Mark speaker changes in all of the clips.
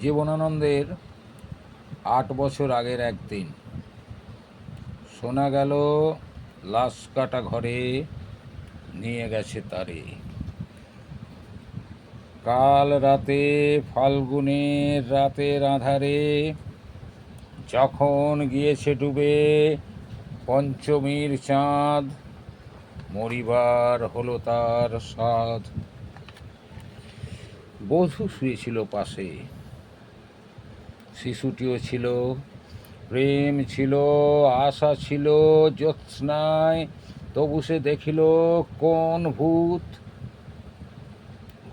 Speaker 1: জীবনানন্দের আট বছর আগের একদিন শোনা গেল, লাশ কাটা ঘরে নিয়ে গেছে তারে। কাল রাতে ফাল্গুনের রাতের আধারে যখন গিয়েছে ডুবে পঞ্চমীর চাঁদ, মরিবার হলো তার সাধ বধূ শুয়েছিল পাশে। শিশুটিও ছিল, প্রেম ছিল, আশা ছিল, জ্যোৎস্নায়। তবু সে দেখিল, কোন ভূত?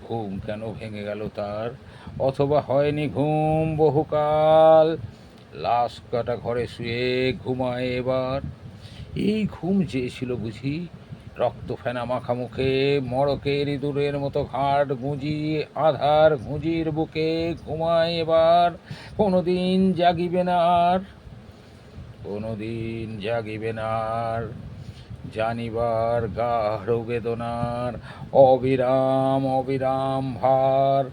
Speaker 1: ঘুম কেন ভেঙে গেল তার? অথবা হয়নি ঘুম বহুকাল? লাশ কাটা ঘরে শুয়ে ঘুমায় এবার। এই ঘুম চেয়েছিল বুঝি? রক্ত ফেনা মাখা মুখে মড়কের ইঁদুরের মতো ঘাট গুঁজি, আধার গুঁজির বুকে ঘুমায় এবার। কোনোদিন জাগিবে না আর, কোনোদিন জাগিবে না আর, জানিবার গাঢ় বেদনার অবিরাম অবিরাম ভার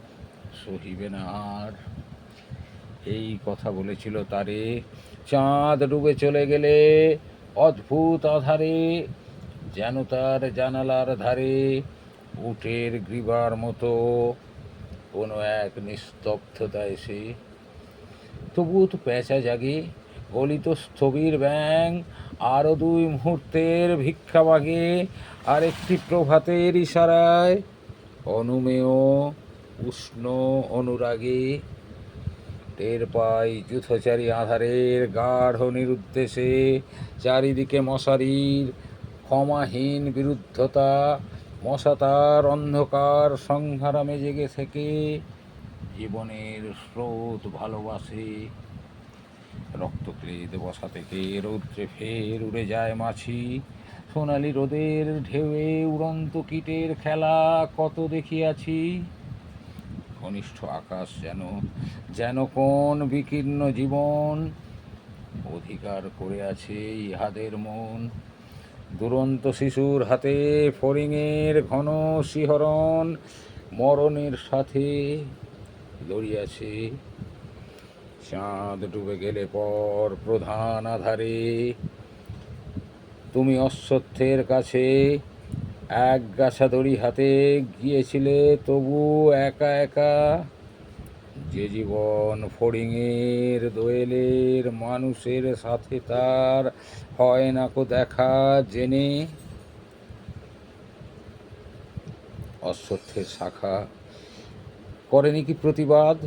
Speaker 1: সহিবে না আর। এই কথা বলেছিল তারে, চাঁদ ডুবে চলে গেলে অদ্ভুত আধারে যেন তার জানালার ধারে উটের গ্রীবার মতো কোনো এক নিস্তব্ধতা এসে তবুও তো পেঁচা জাগে, গলিত স্থবির ব্যাং আরও দুই মুহূর্তের ভিক্ষা মাগে আর একটি প্রভাতের ইশারায় অনুমেয়, উষ্ণ অনুরাগে টের পাই যুথচারী আধারের গাঢ় নিরুদ্দেশে, চারিদিকে মশারির ক্ষমাহীন বিরুদ্ধতা মশা তার অন্ধকার সংহারামে জেগে থেকে জীবনের স্রোত ভালোবাসে। রক্তক্লেদ বসা থেকে রৌদ্রে ফের উড়ে যায় মাছি। সোনালি রোদের ঢেউয়ে উড়ন্ত কীটের খেলা কত দেখিয়াছি। ঘনিষ্ঠ আকাশ যেন যেন কোন বিকীর্ণ জীবন। অধিকার করে আছে ইহাদের মন। দুরন্ত শিশুর হাতে ফড়িংয়ের ঘন শিহরণ মরণের সাথে লড়িয়াছে চাঁদ ডুবে গেলে পর প্রধান আধারে তুমি অশ্বত্থের কাছে এক গাছা দড়ি হাতে গিয়েছিলে, তবু একা একা যে জীবন ফড়িংয়ের দোয়েলের মানুষের সাথে তার হয় না কো দেখা জেনে। অশ্বত্থের শাখা করেনি কি প্রতিবাদ?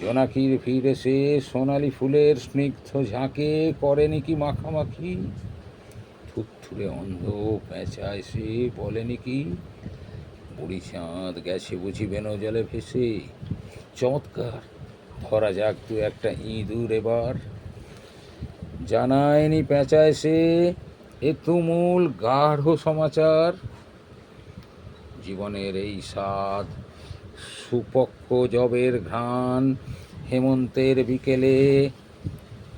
Speaker 1: জোনাকির ভিড় এসে সোনালি ফুলের স্নিগ্ধ ঝাঁকে করেনি কি মাখামাখি? থুথুরে অন্ধ পেঁচা এসে বলেনি কি? বুড়ি চাঁদ গেছে বুঝি বেনো জলে ভেসে। চমৎকার। ধরা যাক দু একটা ইঁদুর এবার। জানায়নি পেঁচা সে, এ তুমুল গাঢ় সমাচার। জীবনের এই স্বাদ সুপক্ষ জবের ঘ্রাণ, হেমন্তের বিকেলে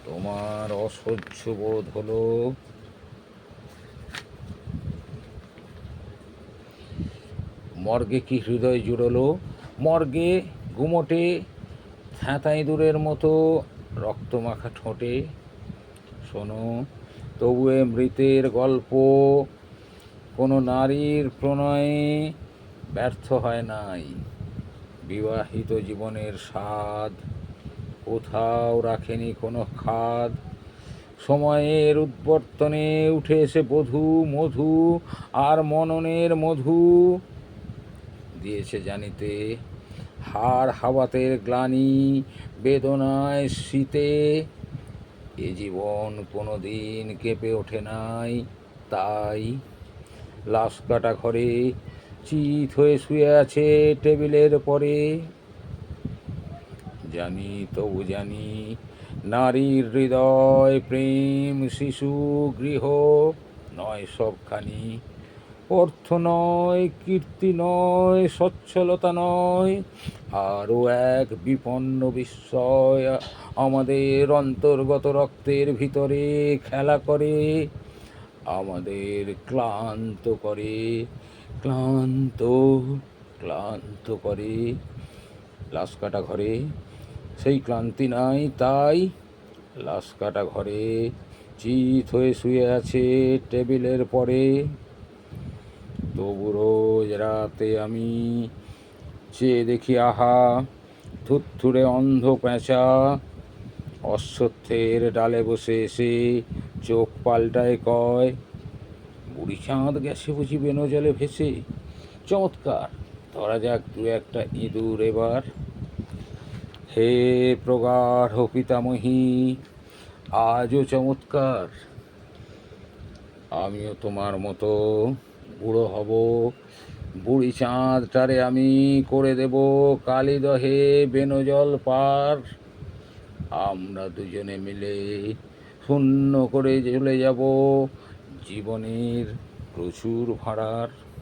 Speaker 1: তোমার অসহ্য বোধ হলো। মর্গে কি হৃদয় জুড়লো? মর্গে গুমোটে থ্যাঁতা ইঁদুরের মতো, রক্তমাখা ঠোঁটে। শোনো তবুয়ে মৃতের গল্প। কোনো নারীর প্রণয়ে ব্যর্থ হয় নাই। বিবাহিত জীবনের স্বাদ কোথাও রাখেনি কোনো খাদ। সময়ের উদ্বর্তনে উঠে এসে বধূ, মধু আর মননের মধু দিয়েছে জানিতে হাড় হাওয়াতের গ্লানি বেদনায় শীতে। এ জীবন কোনো দিন কেঁপে ওঠে নাই, তাই লাশ কাটা ঘরে চিত হয়ে শুয়ে আছে টেবিলের পরে। জানি, তবু জানি নারীর হৃদয় প্রেম, শিশু, গৃহ নয় সবখানি। অর্থ নয়, কীর্তি নয়, সচ্ছলতা নয়, আরও এক বিপন্ন বিস্ময় আমাদের অন্তর্গত রক্তের ভিতরে খেলা করে, আমাদের ক্লান্ত করে, ক্লান্ত ক্লান্ত করে। লাশ কাটা ঘরে, সেই ক্লান্তি নাই তাই লাশ কাটা ঘরে, চিত হয়ে শুয়ে আছে টেবিলের পরে। তবু রোজ রাতে আমি চেয়ে দেখি আহা থুত্থুরে অন্ধ পেঁচা। অশ্বত্থের ডালে বসে এসে চোখ পাল্টায় কয়, বুড়ি চাঁদ গেছে বুঝি বেনো জলে ভেসে। চমৎকার, ধরা যাক দু একটা ইঁদুর এবার। হে প্রগাঢ় পিতামহী, আজও চমৎকার। আমিও তোমার মতো বুড়ো হব। বুড়ি চাঁদটারে আমি করে দেব কালিদহে বেনজল পার। আমরা দুজনে মিলে শূন্য করে চলে যাব। জীবনের প্রচুর ভাড়ার।